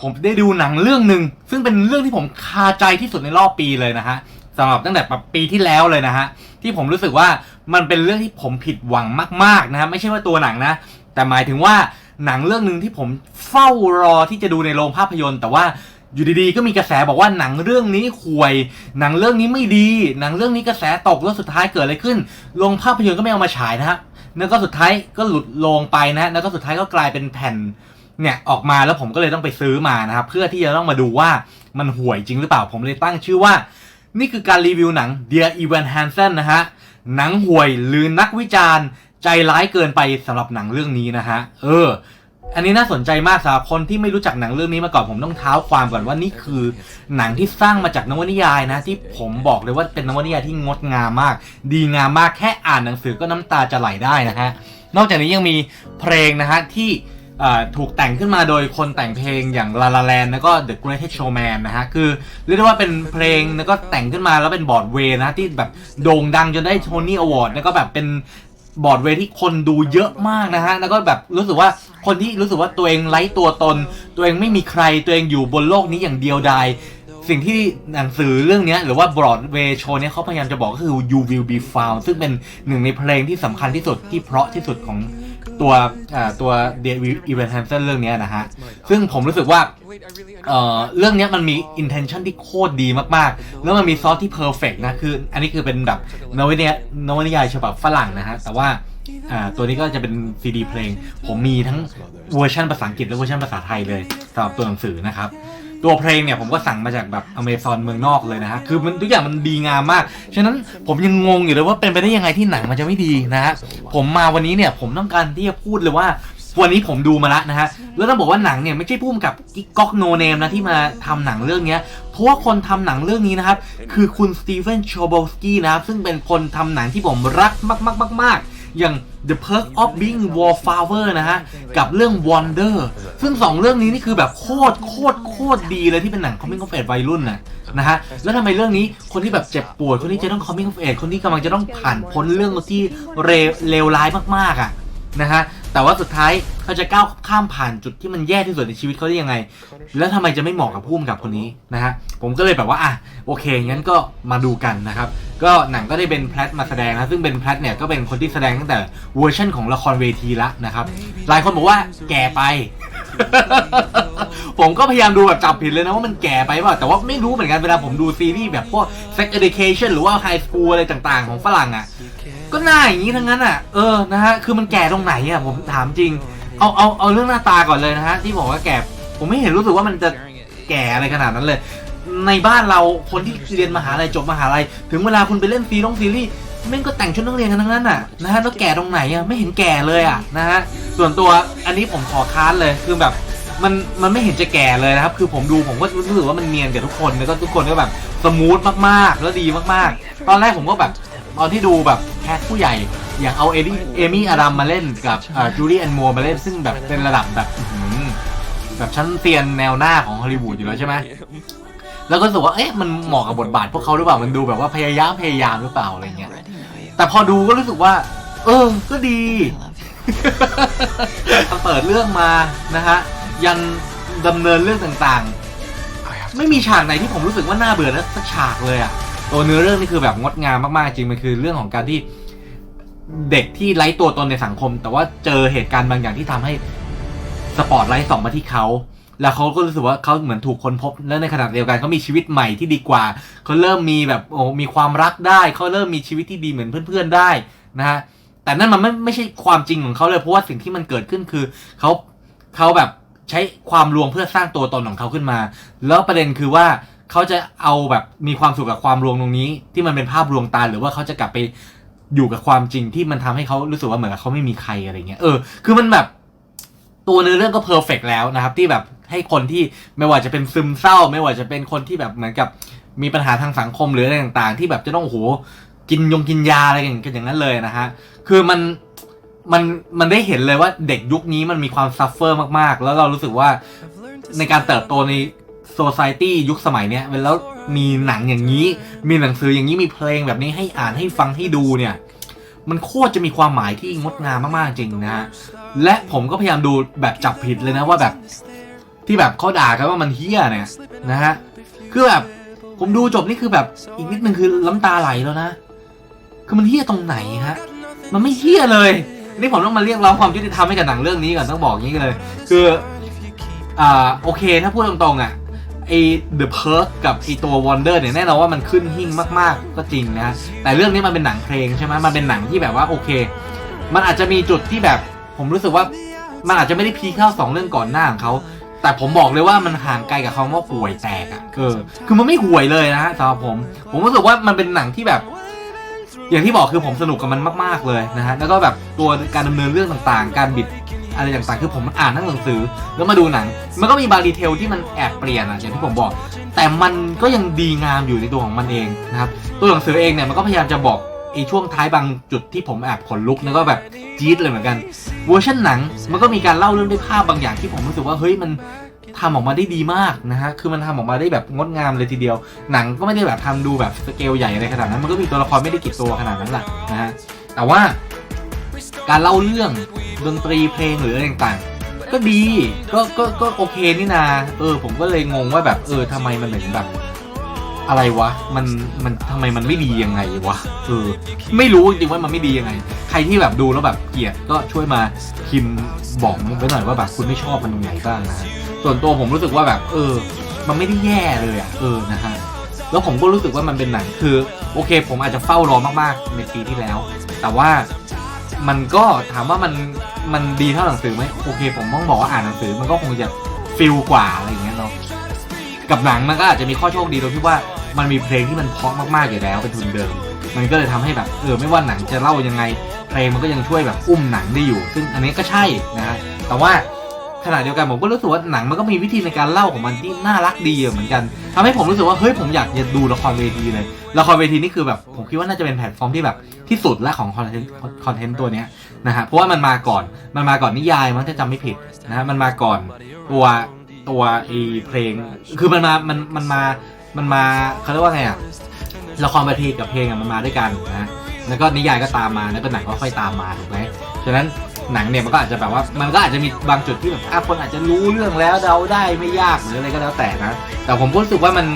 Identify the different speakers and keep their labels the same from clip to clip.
Speaker 1: ผมได้ดูหนังเรื่องหนึ่งซึ่งเป็นเรื่องที่ผมคาใจที่สุดในรอบปีเลยนะฮะสำหรับตั้งแต่ปีที่แล้วเลยนะฮะที่ผมรู้สึกว่ามันเป็นเรื่องที่ผมผิดหวังมากๆนะฮะไม่ใช่ว่าตัวหนังนะ แต่หมายถึงว่าหนังเรื่องหนึ่งที่ผมเฝ้ารอที่จะดูในโรงภาพยนตร์ แต่ว่าอยู่ดีๆ ก็มีกระแสบอกว่าหนังเรื่องนี้ห่วย หนังเรื่องนี้ไม่ดี หนังเรื่องนี้กระแสตกแล้วสุดท้ายเกิดอะไรขึ้นโรงภาพยนตร์ก็ไม่เอามาฉายนะฮะแล้วก็สุดท้ายก็หลุดโรงไปนะ แล้วก็สุดท้ายก็กลายเป็นแผ่น เนี่ยออกมาแล้วผมก็เลยต้องไปซื้อมานะครับ เพื่อที่จะต้องมาดูว่ามันห่วยจริงหรือเปล่าผมเลยตั้งชื่อว่า นี่คือการรีวิวหนัง Dear Evan Hansen นะฮะหนังห่วยหรือนักวิจารณ์ ใจร้ายเกินไปสำหรับหนังเรื่องนี้นะฮะเออ อันนี้น่าสนใจมากสำหรับคนที่ไม่รู้จักหนังเรื่องนี้มาก่อนผมต้องเท้าความก่อนว่านี่คือหนังที่สร้างมาจากนวนิยายนะ ที่ผมบอกเลยว่าเป็นนวนิยายที่งดงามมาก ดีงามมากแค่อ่านหนังสือก็น้ำตาจะไหลได้นะฮะนอกจากนี้ยังมีเพลงนะฮะที่ ถูกแต่งขึ้นมาโดยคนแต่งเพลงอย่าง La La Land แล้วก็ The Greatest Showman นะฮะ คือเรียกได้ว่าเป็นเพลงแล้วก็แต่งขึ้นมาแล้วเป็นบอร์ดเวย์นะที่แบบโด่งดังจนได้โทนี่อวอร์ดแล้วก็แบบเป็นบอร์ดเวย์ที่คนดูเยอะมากนะฮะ แล้วก็แบบรู้สึกว่าคนที่รู้สึกว่าตัวเองไร้ตัวตน ตัวเองไม่มีใครตัวเองอยู่บนโลกนี้อย่างเดียวดายสิ่งที่หนังสือเรื่องนี้หรือว่า Broadway Show เนี้เขาพยายามจะบอกก็คือ you will be found ซึ่งเป็นหนึ่งในเพลงที่สำคัญที่สุดที่เพราะที่สุดของ ตัวอ่าตัว The Event Hansen เรื่องนี้นะฮะ ซึ่งผมรู้สึกว่าเเรื่องนี้มันมี intention ที่โคตรดีมากๆ แล้วมันมีซอสที่ perfect นะ คือ อันนี้คือเป็นแบบนวนิยายนวนิยายฉบับฝรั่งนะฮะ แต่ว่าตัวนี้ก็จะเป็นซีดีเพลง ผมมีทั้งเวอร์ชันภาษาอังกฤษและเวอร์ชันภาษาไทยเลยสำหรับตัวหนังสือนะครับ ตัวเพลงเนี่ยผมก็สั่งมาจากแบบอเมซอนเมืองนอกเลยนะฮะ คือมันทุกอย่างมันดีงามมาก ฉะนั้นผมยังงงอยู่เลยว่าเป็นไปได้ยังไงที่หนังมันจะไม่ดีนะฮะ ผมมาวันนี้เนี่ยผมต้องการที่จะพูดเลยว่าวันนี้ผมดูมาแล้วนะฮะ แล้วต้องบอกว่าหนังเนี่ยไม่ใช่พุ่มกับกิ๊กก๊อกโนเนมนะที่มาทำหนังเรื่องเนี้ยเพราะว่าคนทำหนังเรื่องนี้นะครับ คือคุณสตีเฟนโชโบสกี้นะครับ ซึ่งเป็นคนทำหนังที่ผมรักมากๆๆๆ อย่าง The Perk of Being Wallflower นะฮะ กับเรื่อง Wonder ซึ่งสองเรื่องนี้นี่คือแบบโคตรโคตรโคตรดีเลยที่เป็นหนังคอมมิ่งคอมเฟดวัยรุ่นน่ะนะฮะ แล้วทำไมเรื่องนี้คนที่แบบเจ็บปวด คนที่จะต้องคอมมิ่งคอมเฟดคนที่กำลังจะต้องผ่านพ้นเรื่องที่เลวเลวร้ายมากๆอะนะฮะ แต่ว่าสุดท้ายเขาจะก้าวข้ามผ่านจุดที่มันแย่ที่สุดในชีวิตเขาได้ยังไง แล้วทำไมจะไม่เหมาะกับผู้กำกับคนนี้นะฮะผมก็เลยแบบว่าอะโอเคงั้นก็มาดูกันนะครับ ก็หนังก็ได้เป็นแพลตมาแสดงนะซึ่งเป็นแพลตเนี่ยก็เป็นคนที่แสดงตั้งแต่เวอร์ชันของละครเวทีละนะครับ หลายคนบอกว่าแก่ไป ผมก็พยายามดูแบบจับผิดเลยนะว่ามันแก่ไปเปล่าแต่ว่าไม่รู้เหมือนกันเวลาผมดูซีรีส์แบบพวก sex education หรือว่า high school อะไรต่างๆ ของฝรั่งอะ ก็หน้าอย่างนี้ทั้งนั้นอะ เออ นะฮะ คือมันแก่ตรงไหนอะ ผมถามจริง เอา เอา เอาเรื่องหน้าตาก่อนเลยนะฮะ ที่บอกว่าแก่ ผมไม่เห็นรู้สึกว่ามันจะแก่อะไรขนาดนั้นเลย ในบ้านเราคนที่เรียนมหาลัยจบมหาลัย ถึงเวลาคุณไปเล่นซีรีส์ซีรีส์แม่งก็แต่งชุดนักเรียนกันทั้งนั้นอะ นะฮะ แล้วแก่ตรงไหนอะ ไม่เห็นแก่เลยอะ นะฮะ ส่วนตัว อันนี้ผมขอค้านเลย คือแบบ มัน มันไม่เห็นจะแก่เลยนะครับ คือผมดูผมก็รู้สึกว่ามันเนียนกับทุกคน แล้วก็ทุกคนก็แบบสมูทมากๆ แล้วดีมากๆ ตอนแรกผมก็แบบ ตอนที่ดูแบบแคสผู้ใหญ่อย่างเอาเอมี่เอมี่อารัมมาเล่นกับจูลี่แอนมัวมาเล่นซึ่งแบบเป็นระดับแบบอื้อหือแบบชั้นเตียนแนวหน้าของฮอลลีวูดอยู่แล้วใช่ไหมแล้วก็รู้สึกว่าเอ๊ะมันเหมาะกับบทบาทพวกเขาหรือเปล่ามันดูแบบว่าพยายามพยายามหรือเปล่าอะไรเงี้ยแต่พอดูก็รู้สึกว่า เออ ก็ดีเปิดเรื่องมานะฮะยันดำเนินเรื่องต่างๆ ไม่มีฉากไหนที่ผมรู้สึกว่าน่าเบื่อนะสักฉากเลยอะ ตัวเนื้อเรื่องนี่คือแบบงดงามมากๆ จริง มันคือเรื่องของการที่เด็กที่ไร้ตัวตนในสังคม แต่ว่าเจอเหตุการณ์บางอย่างที่ทำให้สปอตไลท์ส่องมาที่เขาแล้วเขาก็รู้สึกว่าเขาเหมือนถูกค้นพบ แล้วในขณะเดียวกันเขามีชีวิตใหม่ที่ดีกว่า เขาเริ่มมีแบบโอ้มีความรักได้ เขาเริ่มมีชีวิตที่ดีเหมือนเพื่อนๆได้นะฮะ แต่นั่นมันไม่ไม่ใช่ความจริงของเขาเลย เพราะว่าสิ่งที่มันเกิดขึ้นคือเขาเขาแบบใช้ความลวงเพื่อสร้างตัวตนของเขาขึ้นมา แล้วประเด็นคือว่า เขาจะเอาแบบมีความสุขกับความลวงตรงนี้ ที่มันเป็นภาพลวงตาหรือว่าเขาจะกลับไปอยู่กับความจริงที่มันทำให้เขารู้สึกว่าเหมือนกับเขาไม่มีใครอะไรเงี้ยเออคือมันแบบตัวเนื้อเรื่องก็เพอร์เฟกแล้วนะครับ ที่แบบให้คนที่ไม่ว่าจะเป็นซึมเศร้า ไม่ว่าจะเป็นคนที่แบบเหมือนกับมีปัญหาทางสังคมหรืออะไรต่างๆ ที่แบบจะต้องโอ้โหกินยงกินยาอะไรอย่างกันอย่างนั้นเลยนะฮะคือมันมันมันได้เห็นเลยว่าเด็กยุคนี้มันมีความซัฟเฟอร์มากๆ แล้วเรารู้สึกว่าในการเติบโตใน โซซ i ตี้ยุคสมัยเนี้ยแล้วมีหนังอย่างนี้ มีหนังสืออย่างนี้มีเพลงแบบนี้ให้อ่านให้ฟังให้ดูเนี่ย มันโคตรจะมีความหมายที่งดงามมากๆจริงนะฮะและผมก็พยายามดูแบบจับผิดเลยนะว่าแบบที่แบบเขาด่ากันว่ามันเฮี้ยเนี่ยนะฮะคือแบบผมดูจบนี่คือแบบอีกนิดนึงคือล้ำตาไหลแล้วนะ คือมันเฮี้ยตรงไหนฮะมันไม่เฮี้ยเลยนี่ผมต้องมาเรียกร้องความยุติธรรมให้กับหนังเรื่องนี้ก่อนต้องบอกอย่างนี้เลย คืออ่าโอเคถ้าพูดตรงๆอะ ไอ The Perk กับไอตัว Wonder เนี่ยแน่นอนว่ามันขึ้นหิ่งมากๆ ก็จริงนะแต่เรื่องนี้มันเป็นหนังเพลงใช่ไหมมันเป็นหนังที่แบบว่าโอเค มันอาจจะมีจุดที่แบบ ผมรู้สึกว่ามันอาจจะไม่ได้พีคเท่าสองเรื่องก่อนหน้าของเขาแต่ผมบอกเลยว่ามันห่างไกลกับคำว่าห่วยแตกอะเออคือมันไม่ห่วยเลยนะฮะสำหรับผม ผมรู้สึกว่ามันเป็นหนังที่แบบ อย่างที่บอกคือผมสนุกกับมันมาก ๆเลยนะฮะแล้วก็แบบตัวการดำเนินเรื่องต่างๆ การบิด อะไรต่างๆ คือผมอ่านทั้งหนังสือ แล้วมาดูหนัง มันก็มีบางดีเทลที่มันแอบเปลี่ยนอะอย่างที่ผมบอก แต่มันก็ยังดีงามอยู่ในตัวของมันเองนะครับ ตัวหนังสือเองเนี่ยมันก็พยายามจะบอกไอ้ช่วงท้ายบางจุดที่ผมแอบขนลุกแล้วก็แบบจี๊ดเลยเหมือนกัน เวอร์ชันหนังมันก็มีการเล่าเรื่องด้วยภาพบางอย่างที่ผมรู้สึกว่าเฮ้ยมันทำออกมาได้ดีมากนะฮะ คือมันทำออกมาได้แบบงดงามเลยทีเดียว หนังก็ไม่ได้แบบทำดูแบบสเกลใหญ่อะไรขนาดนั้น มันก็มีตัวละครไม่ได้กี่ตัวขนาดนั้นแหละนะฮะ แต่ว่าการเล่าเรื่อง ดนตรีเพลงหรืออะไรต่างๆ ก็ดีก็ก็ก็โอเคนี่นา เออ ผมก็เลยงงว่าแบบ เออทำไมมันถึงแบบ อะไรวะ มันมันทำไมมันไม่ดียังไงวะเออไม่รู้จริงๆว่ามันไม่ดียังไง ใครที่แบบดูแล้วแบบเกลียดก็ช่วยมาพิมพ์บอกไว้หน่อยว่าแบบคุณไม่ชอบมันตรงไหนบ้างนะฮะส่วนตัวผมรู้สึกว่าแบบ เออ มันไม่ได้แย่เลยอะเออนะฮะแล้วผมก็รู้สึกว่ามันเป็นหนังคือ โอเค ผมอาจจะเฝ้ารอมากๆในปีที่แล้ว แต่ว่า มันก็ถามว่ามันมันดีเท่าหนังสือไหมโอเค ผมต้องบอกว่าอ่านหนังสือมันก็คงจะฟิลกว่าอะไรอย่างเงี้ยเนาะกับหนังมันก็อาจจะมีข้อโชคดีตรงที่ว่ามันมีเพลงที่มันเพราะมากๆอยู่แล้วเป็นทุนเดิม มันก็เลยทำให้แบบเออไม่ว่าหนังจะเล่ายังไง เพลงมันก็ยังช่วยแบบอุ้มหนังได้อยู่ ซึ่งอันนี้ก็ใช่นะฮะแต่ว่าขณะเดียวกันผมก็รู้สึกว่าหนังมันก็มีวิธีในการเล่าของมันที่น่ารักดีเหมือนกันทำให้ผมรู้สึกว่าเฮ้ยผมอยากจะดูละครเวทีเลย ละครเวทีนี่คือแบบผมคิดว่าน่าจะเป็นแพลตฟอร์มที่แบบที่สุดและของคอนเทนต์คอนเทนต์ตัวเนี้ยนะฮะเพราะว่ามันมาก่อนมันมาก่อนนิยายมันจะจำไม่ผิดนะฮะมันมาก่อนตัวตัวไอเพลง คือมันมามันมันมามันมาเขาเรียกว่าไงอะละครเวทีกับเพลงอะมันมาด้วยกันนะแล้วก็นิยายก็ตามมาแล้วก็หนังก็ค่อยตามมาถูกไหมฉะนั้นหนังเนี่ยมันก็อาจจะแบบว่ามันก็อาจจะมีบางจุดที่แบบอะคนอาจจะรู้เรื่องแล้วเดาได้ไม่ยากหรืออะไรก็แล้วแต่นะ แต่ผมรู้สึกว่ามัน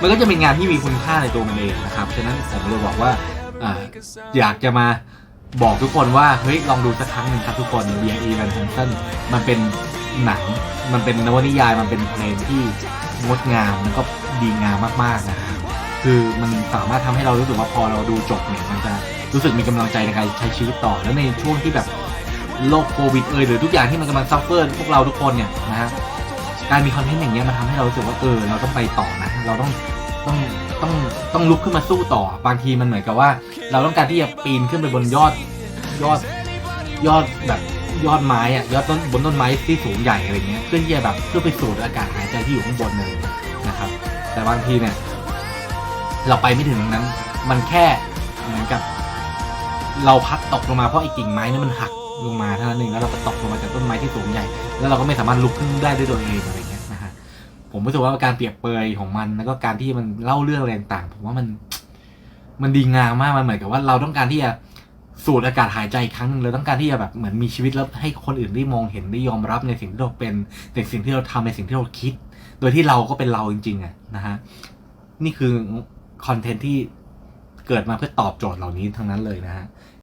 Speaker 1: มันก็จะเป็นงานที่มีคุณค่าในตัวมันเองนะครับ ฉะนั้นผมเลยบอกว่าออยากจะมาบอกทุกคนว่า เฮ้ย ลองดูสักครั้งหนึ่งครับทุกคนเบียร์อีแวนฮันเซนมันเป็นหนัง มันเป็นนวนิยาย มันเป็นเพลงที่งดงามแล้วก็ดีงามมากๆนะคือมันสามารถทำให้เรารู้สึกว่าพอเราดูจบเนี่ยมันจะรู้สึกมีกำลังใจในการใช้ชีวิตต่อ แล้วในช่วงที่แบบโรคโควิดเอ่ยหรือทุกอย่างที่มันกำลังซัฟเฟอร์พวกเราทุกคนเนี่ยนะฮะการมีคอนเทนต์อย่างเงี้ยมันทำให้เรารู้สึกว่าเออเราต้องไปต่อนะ เราต้องต้องต้องต้องลุกขึ้นมาสู้ต่อ บางทีมันเหมือนกับว่า เราต้องการที่จะปีนขึ้นไปบนยอดยอดยอดแบบยอดไม้อะยอดต้นบนต้นไม้ที่สูงใหญ่อะไรเงี้ยเพื่อที่จะแบบเพื่อไปสูดอากาศหายใจที่อยู่ข้างบนเลยนะครับ แต่บางทีเนี่ย เราไปไม่ถึงตรงนั้น มันแค่เหมือนกับ เราพัดตกลงมาเพราะไอ้กิ่งไม้นี่มันหักลงมาเท่านั้นเองแล้วเราก็ตกลงมาจากต้นไม้ที่สูงใหญ่ แล้วเราก็ไม่สามารถลุกขึ้นได้ด้วยตัวเองอะไร ผมรู้สึกว่าการเปรียบเปรยของมัน แล้วก็การที่มันเล่าเรื่องอะไรต่างๆผมว่ามัน มันดีงามมากมันเหมือนกับว่าเราต้องการที่จะสูดอากาศหายใจอีกครั้งหนึ่งเราต้องการที่จะแบบเหมือนมีชีวิตแล้วให้คนอื่นได้มองเห็นได้ยอมรับในสิ่งที่เราเป็นในสิ่งที่เราทำในสิ่งที่เราคิด โดยที่เราก็เป็นเราจริงๆอะนะฮะนี่คือคอนเทนต์ที่เกิดมาเพื่อตอบโจทย์เหล่านี้ทั้งนั้นเลยนะฮะ